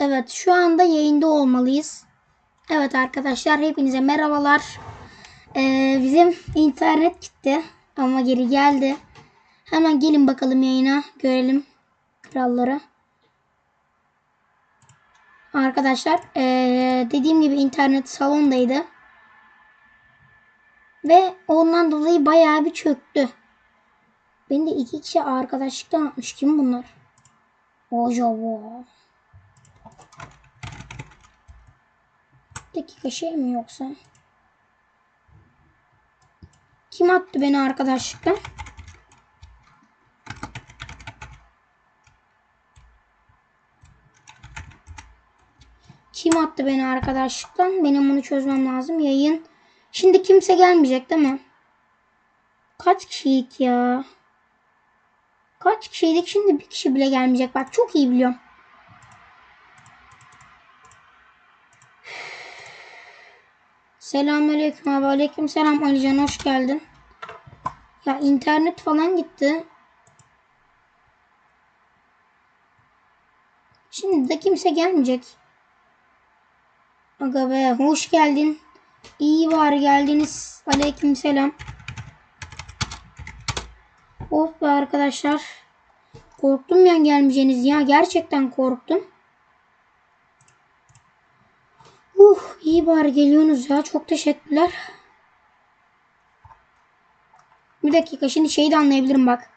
Evet şu anda yayında olmalıyız. Evet arkadaşlar hepinize merhabalar. Ee, bizim internet gitti ama geri geldi. Hemen gelin bakalım yayına görelim kralları. Arkadaşlar ee, dediğim gibi internet salondaydı. Ve ondan dolayı bayağı bir çöktü. Beni de iki kişi arkadaşlıktan atmış. Kim bunlar? Acaba. Dakika şey mi yoksa? Kim attı beni arkadaşlıktan? Kim attı beni arkadaşlıktan? Benim bunu çözmem lazım. Yayın. Şimdi kimse gelmeyecek değil mi? Kaç kişiydik ya? Kaç kişiydik? Şimdi bir kişi bile gelmeyecek. Bak çok iyi biliyorum. Selamünaleyküm abi. Aleyküm selam Alican hoş geldin. Ya internet falan gitti. Şimdi de kimse gelmeyecek. Aga be hoş geldin. İyi var geldiniz. Aleyküm selam. Of be arkadaşlar. Korktum ya gelmeyeceğiniz ya. Gerçekten korktum. Uh iyi bari geliyorsunuz ya. Çok teşekkürler. Bir dakika şimdi şeyi de anlayabilirim bak.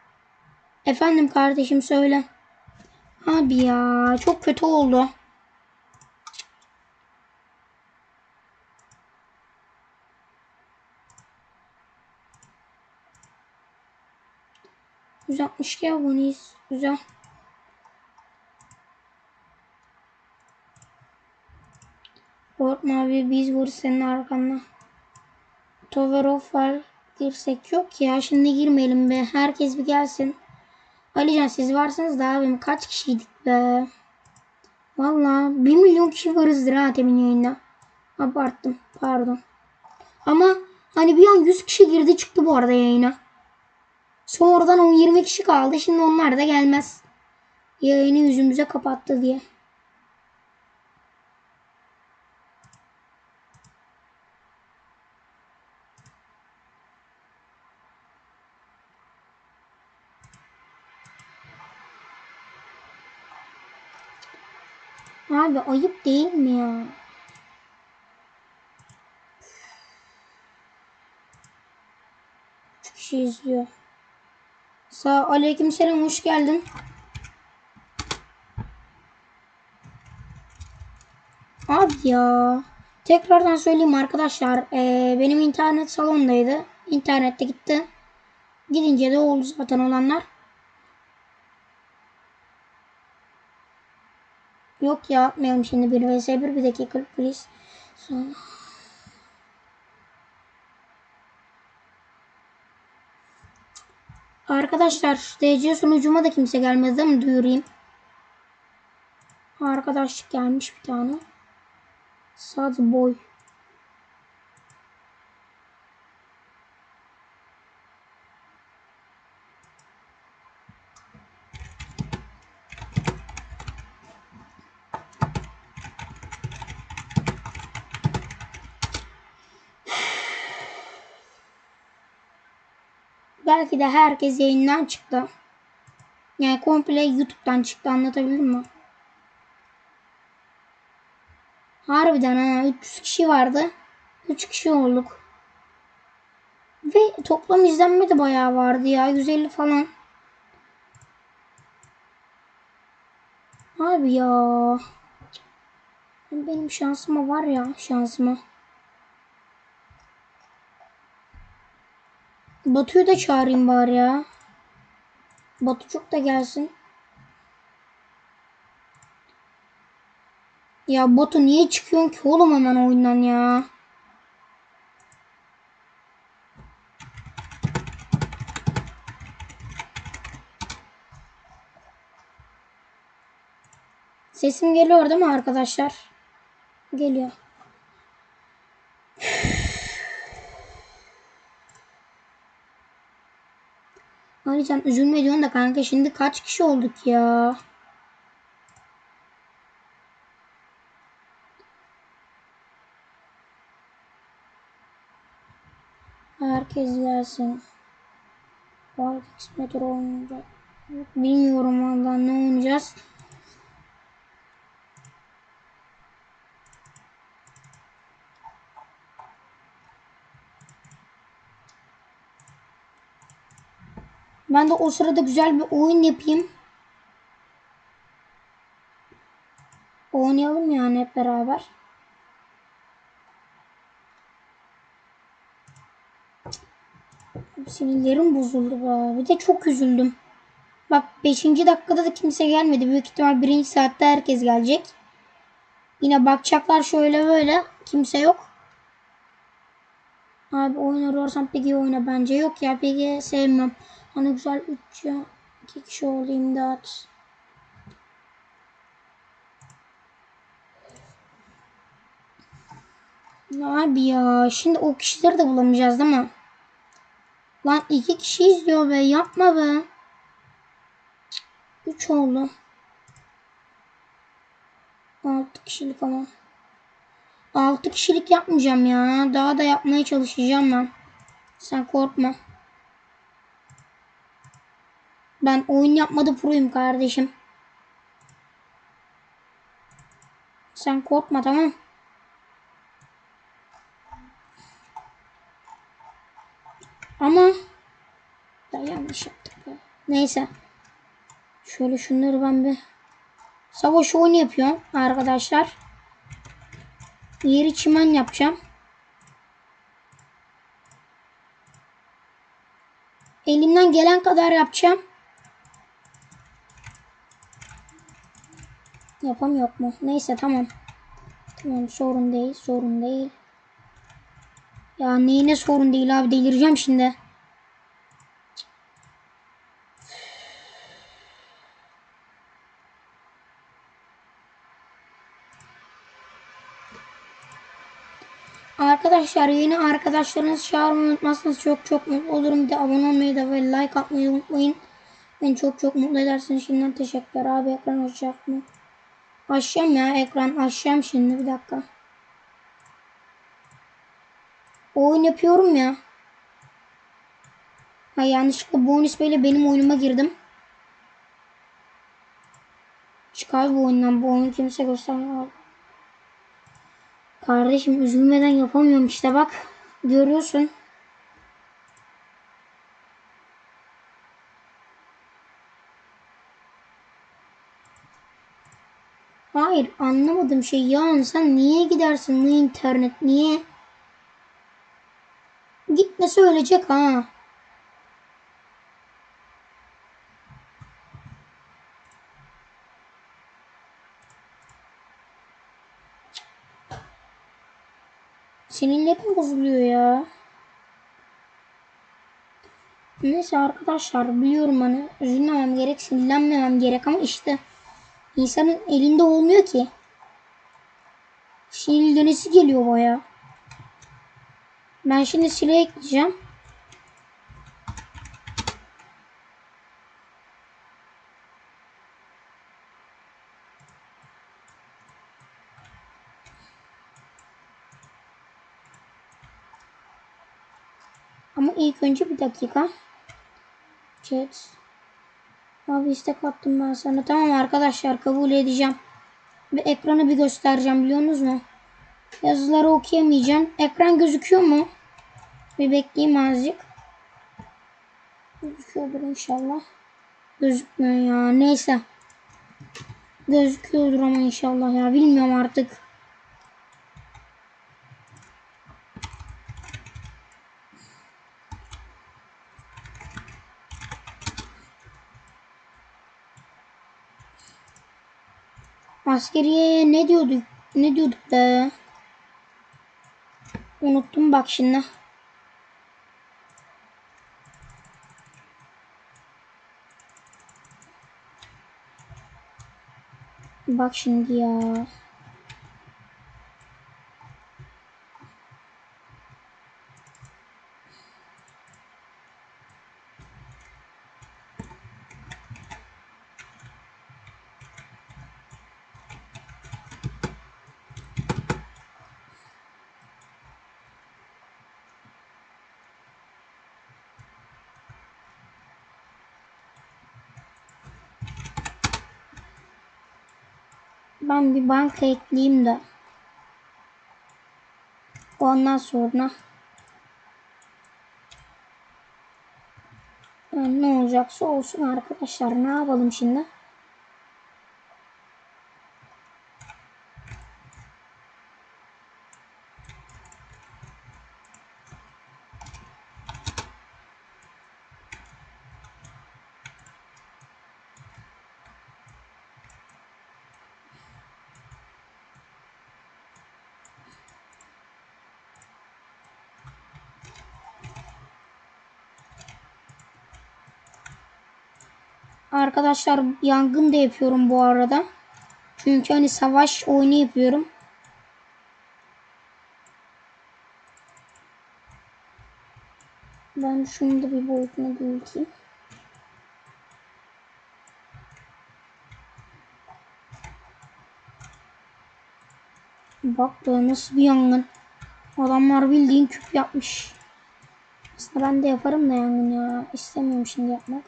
Efendim kardeşim söyle. Abi ya çok kötü oldu. Güzel 62 aboneyiz. Güzel. Korkma abi biz vur senin arkanda. Toverov var. Girsek yok ya. Şimdi girmeyelim be. Herkes bir gelsin. Alican siz varsınız da abim kaç kişiydik be. Valla 1 milyon kişi varızdır ha temin yayında. Abarttım. Pardon. Ama hani bir an 100 kişi girdi çıktı bu arada yayına. Sonradan 10-20 kişi kaldı. Şimdi onlar da gelmez. Yayını yüzümüze kapattı diye. Abi ayıp değil mi ya? Kişi izliyor. Sağ aleyküm selam hoş geldin. Abi ya. Tekrardan söyleyeyim arkadaşlar. Ee, benim internet salondaydı. İnternette gitti. Gidince de oldu zaten olanlar. Yok ya atmayalım şimdi bir vs 1 bir dakika please. Sonra... Arkadaşlar DC sunucuma da kimse gelmedi değil mi? Duyurayım. Arkadaşlık gelmiş bir tane. Sad boy. Belki de herkes yayından çıktı. Yani komple YouTube'dan çıktı anlatabildim mi? Harbiden ha 300 kişi vardı. 3 kişi olduk. Ve toplam izlenme de bayağı vardı ya 150 falan. Abi ya. Benim şansıma var ya şansıma. Batu'yu da çağırayım bari ya. Batu çok da gelsin. Ya Batu niye çıkıyorsun ki oğlum hemen oyundan ya? Sesim geliyor değil mi arkadaşlar? Geliyor. Alican üzülme diyorsun da kanka şimdi kaç kişi olduk ya? Herkes gelsin. Balkix Metro oynayacak. Bilmiyorum valla ne oynayacağız. Ben de o sırada güzel bir oyun yapayım. Oynayalım yani hep beraber. Sinirlerim bozuldu be. Bir de çok üzüldüm. Bak 5. dakikada da kimse gelmedi. Büyük ihtimal 1. saatte herkes gelecek. Yine bakacaklar şöyle böyle. Kimse yok. Abi oyun arıyorsan peki oyna bence. Yok ya peki sevmem. Hani güzel 3 ya 2 kişi olayım da at. Abi ya şimdi o kişileri de bulamayacağız değil mi? Lan iki kişi izliyor be yapma be. Üç oldu. Altı kişilik ama. Altı kişilik yapmayacağım ya. Daha da yapmaya çalışacağım ben. Sen korkma. Ben oyun yapmadı proyum kardeşim. Sen korkma tamam. Ama da yanlış yaptık ya. Neyse. Şöyle şunları ben bir savaş oyunu yapıyorum arkadaşlar. Yeri çimen yapacağım. Elimden gelen kadar yapacağım. Yapam yok mu? Neyse tamam. Tamam sorun değil sorun değil. Ya neyine sorun değil abi delireceğim şimdi. Arkadaşlar yeni arkadaşlarınız çağırmayı unutmazsanız çok çok mutlu olurum. Bir de abone olmayı da ve like atmayı unutmayın. Beni çok çok mutlu edersiniz. Şimdiden teşekkürler abi ekran açacak mı? Açacağım ya ekran açacağım şimdi bir dakika. Oyun yapıyorum ya. Ha yanlışlıkla bonus böyle benim oyunuma girdim. Çıkar bu oyundan. Bu oyunu kimse göstermiyor. Kardeşim üzülmeden yapamıyorum işte bak. Görüyorsun. Hayır anlamadım şey ya sen niye gidersin bu internet niye? Gitmesi ölecek ha. Sinirlerim bozuluyor ya. Neyse arkadaşlar biliyorum hani üzülmemem gerek, sinirlenmemem gerek ama işte insanın elinde olmuyor ki. Sinirlenesi geliyor baya. Ben şimdi silah ekleyeceğim. Ama ilk önce bir dakika. Chat. Abi istek attım ben sana. Tamam arkadaşlar kabul edeceğim. Ve ekranı bir göstereceğim biliyorsunuz mu? Yazıları okuyamayacağım. Ekran gözüküyor mu? Bir bekleyeyim azıcık. Gözüküyordur inşallah. Gözükmüyor ya. Neyse. Gözüküyordur ama inşallah ya. Bilmiyorum artık. Askeriye ne diyorduk? Ne diyorduk be? Unuttum bak şimdi. Bak şimdi ya. Ben bir banka ekleyeyim de. Ondan sonra Yani ne olacaksa olsun arkadaşlar. Ne yapalım şimdi? Arkadaşlar yangın da yapıyorum bu arada. Çünkü hani savaş oyunu yapıyorum. Ben şunu da bir boyutuna büyüteyim. Bak be nasıl bir yangın. Adamlar bildiğin küp yapmış. Aslında ben de yaparım da yangın ya. İstemiyorum şimdi yapmak.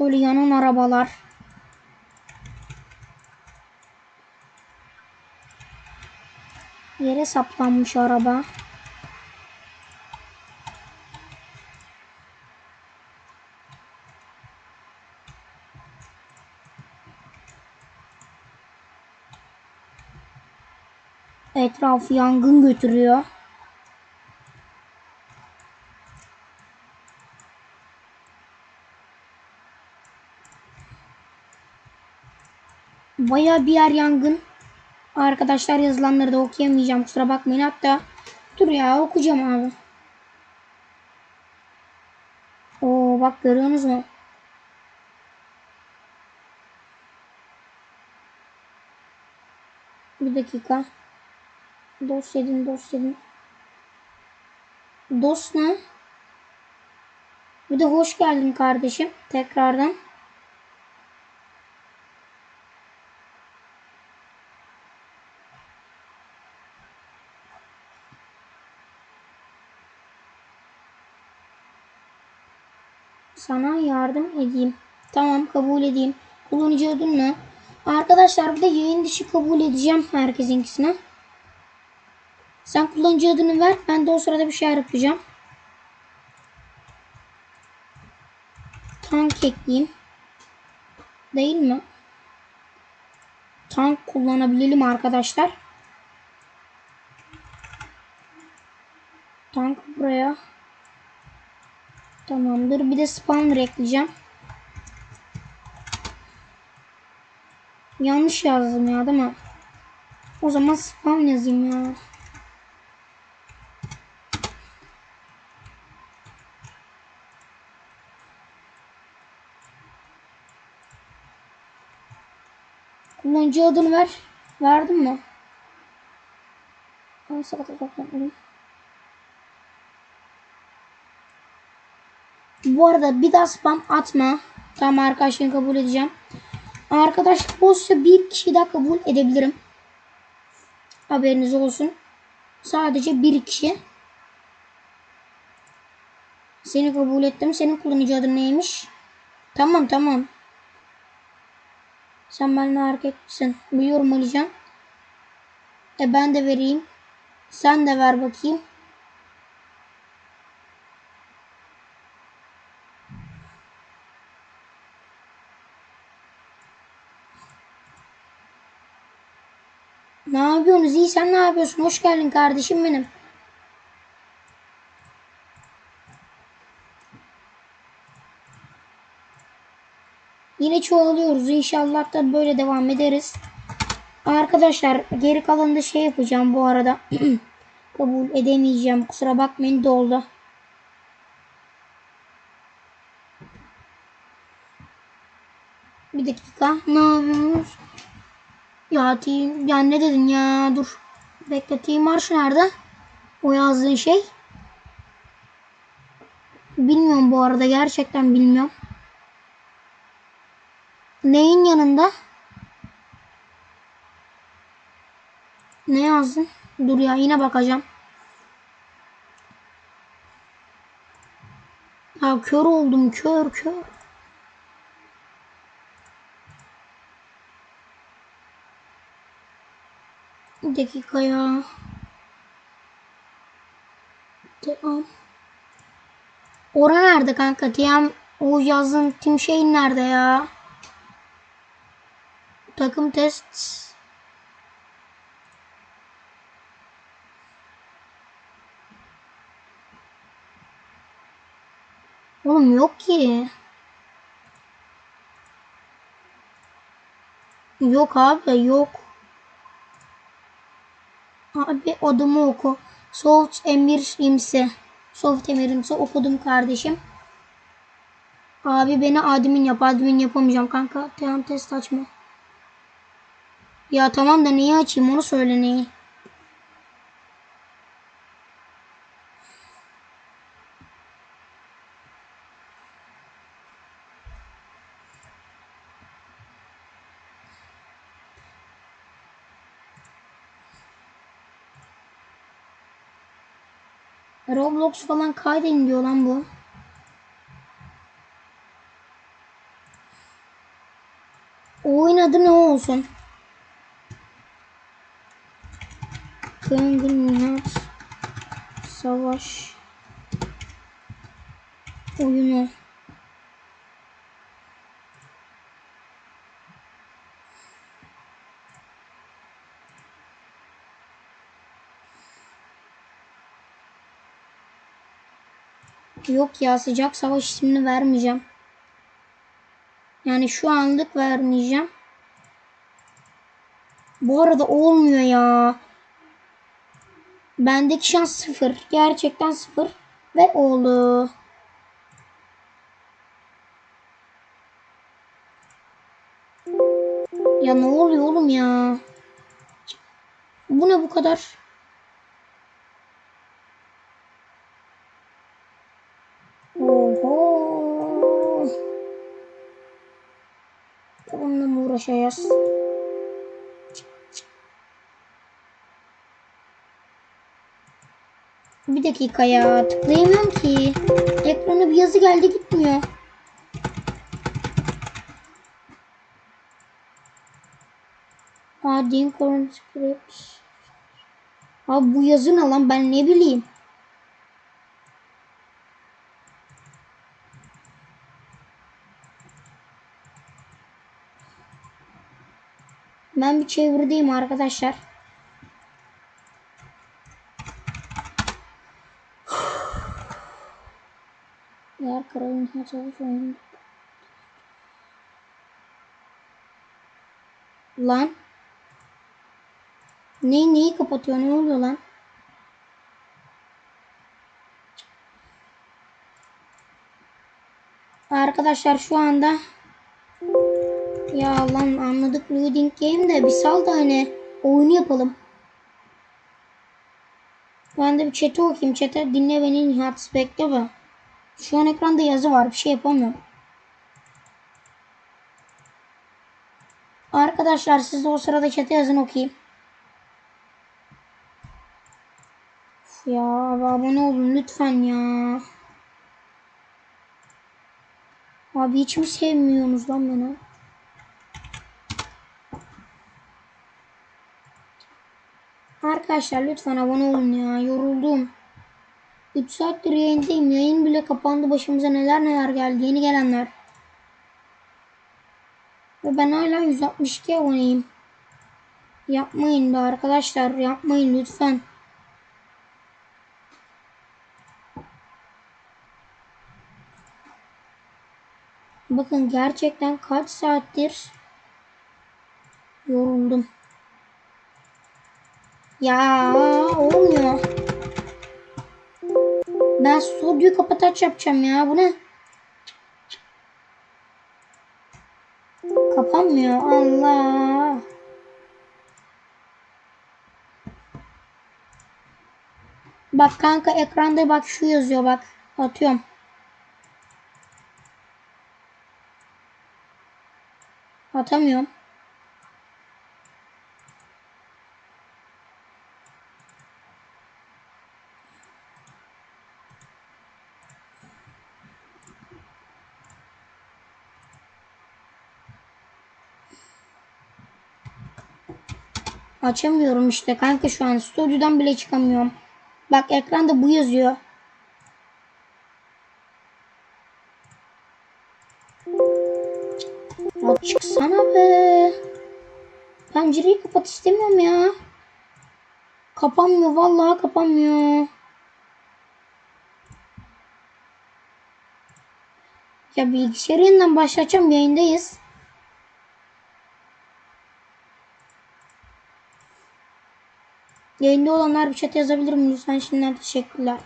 Şöyle yanan arabalar. Yere saplanmış araba. Etrafı yangın götürüyor. Baya bir yer yangın. Arkadaşlar yazılanları da okuyamayacağım kusura bakmayın. Hatta dur ya okuyacağım abi. Oo bak görüyorsunuz mu? Bir dakika. Dost edin, dost edin. Dost ne? Bir de hoş geldin kardeşim tekrardan. Sana yardım edeyim. Tamam kabul edeyim. Kullanıcı adın ne? Arkadaşlar bir de yayın dışı kabul edeceğim herkesinkisine. Sen kullanıcı adını ver. Ben de o sırada bir şey yapacağım. Tank ekleyeyim. Değil mi? Tank kullanabilelim arkadaşlar. Tank buraya. Tamamdır. Bir de spawner ekleyeceğim. Yanlış yazdım ya değil mi? O zaman spawn yazayım ya. Kullanıcı adını ver. Verdim mi? Ay salata Bu arada bir daha spam atma. Tamam arkadaşlarını kabul edeceğim. Arkadaş olsa bir kişi daha kabul edebilirim. Haberiniz olsun. Sadece bir kişi. Seni kabul ettim. Senin kullanıcı adın neymiş? Tamam tamam. Sen benimle hareketlisin. Biliyorum Alican. E ben de vereyim. Sen de ver bakayım. Ne yapıyorsunuz? İyi sen ne yapıyorsun? Hoş geldin kardeşim benim. Yine çoğalıyoruz. İnşallah da böyle devam ederiz. Arkadaşlar geri kalanında şey yapacağım bu arada. Kabul edemeyeceğim. Kusura bakmayın doldu. Bir dakika. Ne yapıyorsunuz? Ya team, ya ne dedin ya? Dur. Bekle team marş nerede? O yazdığın şey. Bilmiyorum bu arada gerçekten bilmiyorum. Neyin yanında? Ne yazdın? Dur ya yine bakacağım. Ya kör oldum kör kör. Bir dakika ya. Tamam. Ora nerede kanka? Tiyam o yazın tim şeyin nerede ya? Takım test. Oğlum yok ki. Yok abi yok. Abi adımı oku. Soft Emir İmsi. Soft Emir İmsi okudum kardeşim. Abi beni admin yap. Admin yapamayacağım kanka. Tamam test açma. Ya tamam da neyi açayım onu söyle neyi. Roblox falan kaydedin diyor lan bu. O oyun adı ne olsun? Nihat Savaş oyunu. Yok ya sıcak savaş ismini vermeyeceğim. Yani şu anlık vermeyeceğim. Bu arada olmuyor ya. Bendeki şans sıfır. Gerçekten sıfır. Ve oldu. Ya ne oluyor oğlum ya? Bu ne bu kadar? Uğraşacağız? Bir dakika ya tıklayamıyorum ki. Ekrana bir yazı geldi gitmiyor. Adding current scripts. Abi bu yazı ne lan ben ne bileyim. Ben bir çevirdeyim arkadaşlar. Eğer kralın hesabı oyunu. Lan. Neyi neyi kapatıyor? Ne oluyor lan? Arkadaşlar şu anda ya lan anladık loading game de bir sal da hani oyunu yapalım. Ben de bir chat'i okuyayım. Chat'e dinle beni Nihat bekle be. Şu an ekranda yazı var. Bir şey yapamıyorum. Arkadaşlar siz de o sırada chat'e yazın okuyayım. Ya abone olun lütfen ya. Abi hiç mi sevmiyorsunuz lan beni? Arkadaşlar lütfen abone olun ya. Yoruldum. 3 saattir yayındayım. Yayın bile kapandı. Başımıza neler neler geldi. Yeni gelenler. Ve ben hala 162 aboneyim. Yapmayın be arkadaşlar. Yapmayın lütfen. Bakın gerçekten kaç saattir yoruldum. Ya olmuyor. Ben stüdyo kapataç yapacağım ya. Bu ne? Kapanmıyor. Allah. Bak kanka ekranda bak şu yazıyor bak. Atıyorum. Atamıyorum. Açamıyorum işte kanka şu an. Stüdyodan bile çıkamıyorum. Bak ekranda bu yazıyor. Ya çıksana be. Pencereyi kapat istemiyorum ya. Kapanmıyor vallahi kapanmıyor. Ya bilgisayarı yeniden başlatacağım yayındayız. Yayında olanlar bir chat yazabilir mi lütfen şimdiden teşekkürler.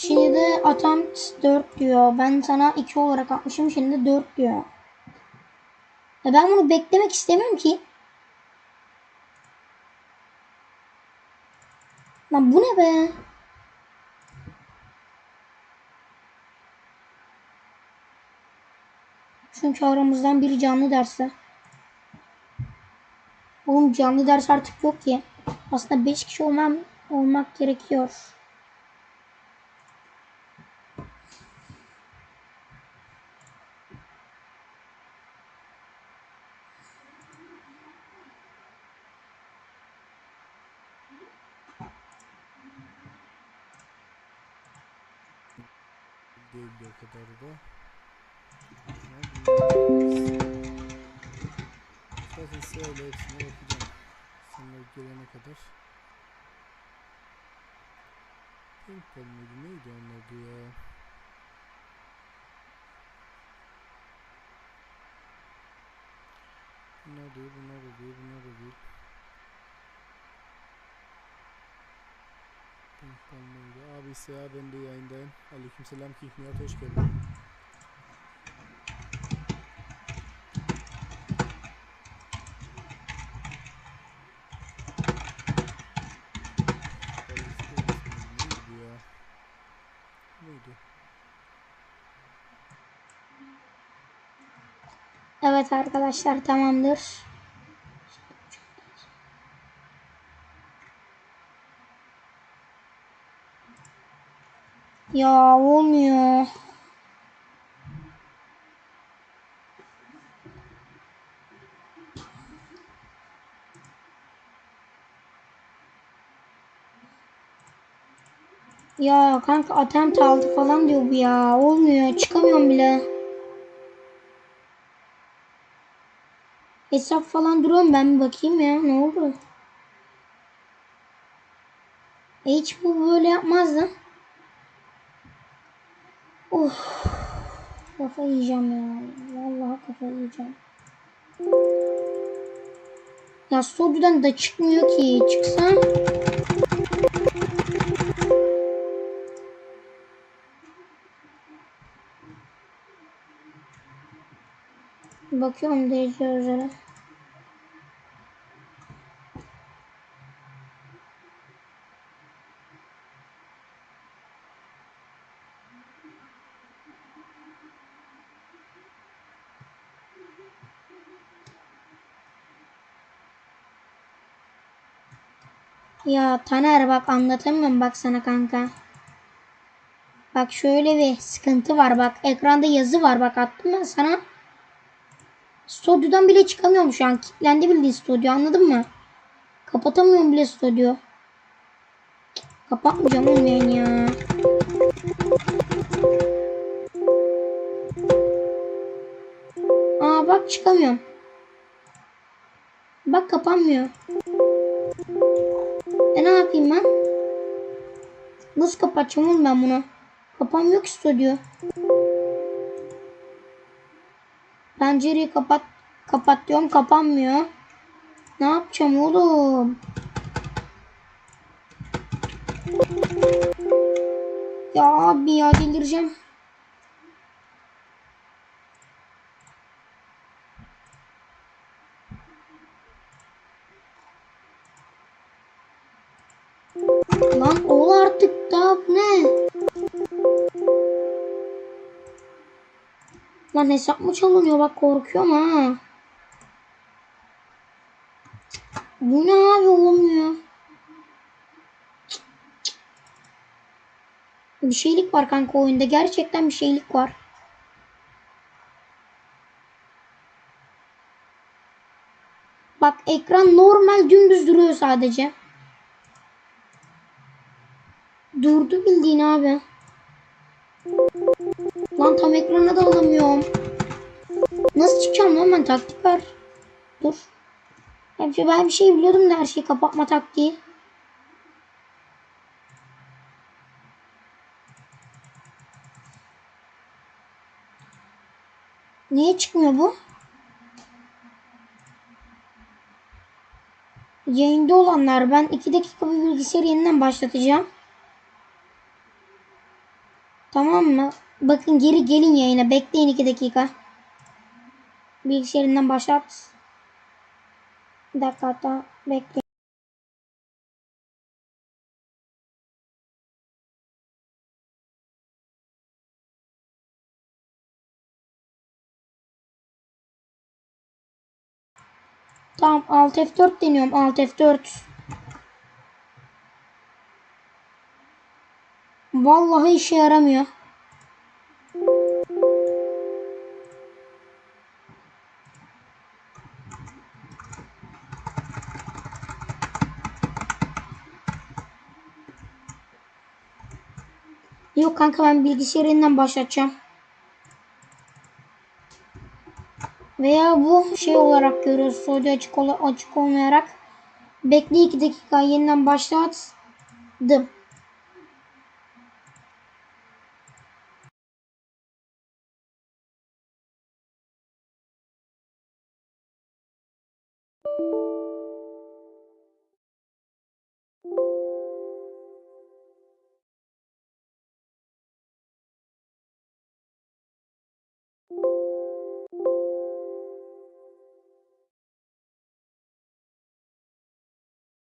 Şimdi de attempt 4 diyor. Ben sana 2 olarak atmışım. Şimdi 4 diyor. Ya ben bunu beklemek istemiyorum ki. Lan bu ne be? Çünkü aramızdan biri canlı derse. Oğlum canlı ders artık yok ki. Aslında 5 kişi olmam olmak gerekiyor. değildi o kadar da. Zaten sırayla hepsine bakacağım. Sonra gelene kadar. Paintball mıydı? Neydi onun adı ya? Bunlar değil, bunlar da değil, bunlar da değil. Paintball neydi? Abi ise ya ben de yayındayım. Aleykümselam King Nihat hoş geldin. Evet arkadaşlar tamamdır. Ya olmuyor. Ya kanka attempt aldı falan diyor bu ya. Olmuyor. Çıkamıyorum bile. Hesap falan duruyorum ben bir bakayım ya. Ne oldu? E hiç bu böyle yapmazdı. Of. Kafa yiyeceğim ya. Vallahi kafa yiyeceğim. Ya stüdyodan da çıkmıyor ki. Çıksa. Bakıyorum DC üzere. Ya Taner bak anlatamıyorum bak sana kanka. Bak şöyle bir sıkıntı var bak. Ekranda yazı var bak attım ben sana. Stüdyodan bile çıkamıyorum şu an. Kilitlendi bildiğin stüdyo anladın mı? Kapatamıyorum bile stüdyo. Kapatmayacağım oğlum ya. Aa bak çıkamıyorum. Bak kapanmıyor. E ne yapayım ben? Nasıl kapatacağım oğlum ben bunu? Kapanmıyor ki stüdyo. Pencereyi kapat. Kapat diyorum kapanmıyor. Ne yapacağım oğlum? Ya abi ya delireceğim. Lan ol artık da bu ne? Lan hesap mı çalınıyor bak korkuyorum ha. Bu ne abi olmuyor. Bir şeylik var kanka oyunda. Gerçekten bir şeylik var. Bak ekran normal dümdüz duruyor sadece. Durdu bildiğin abi. Lan tam ekrana da alamıyorum. Nasıl çıkacağım lan ben taktik var. Dur. Ya bir- Ben bir şey biliyordum da her şeyi kapatma taktiği. Niye çıkmıyor bu? Yayında olanlar ben 2 dakika bir bilgisayarı yeniden başlatacağım. Tamam mı? Bakın geri gelin yayına. Bekleyin 2 dakika. Bilgisayarından başlat. Bir dakika hatta bekleyin. Tamam Alt F4 deniyorum. Alt F4. Vallahi işe yaramıyor. Yok kanka ben bilgisayarı yeniden başlatacağım. Veya bu şey olarak görüyoruz. Soydu açık, ola, açık olmayarak. Bekle 2 dakika yeniden başlattım.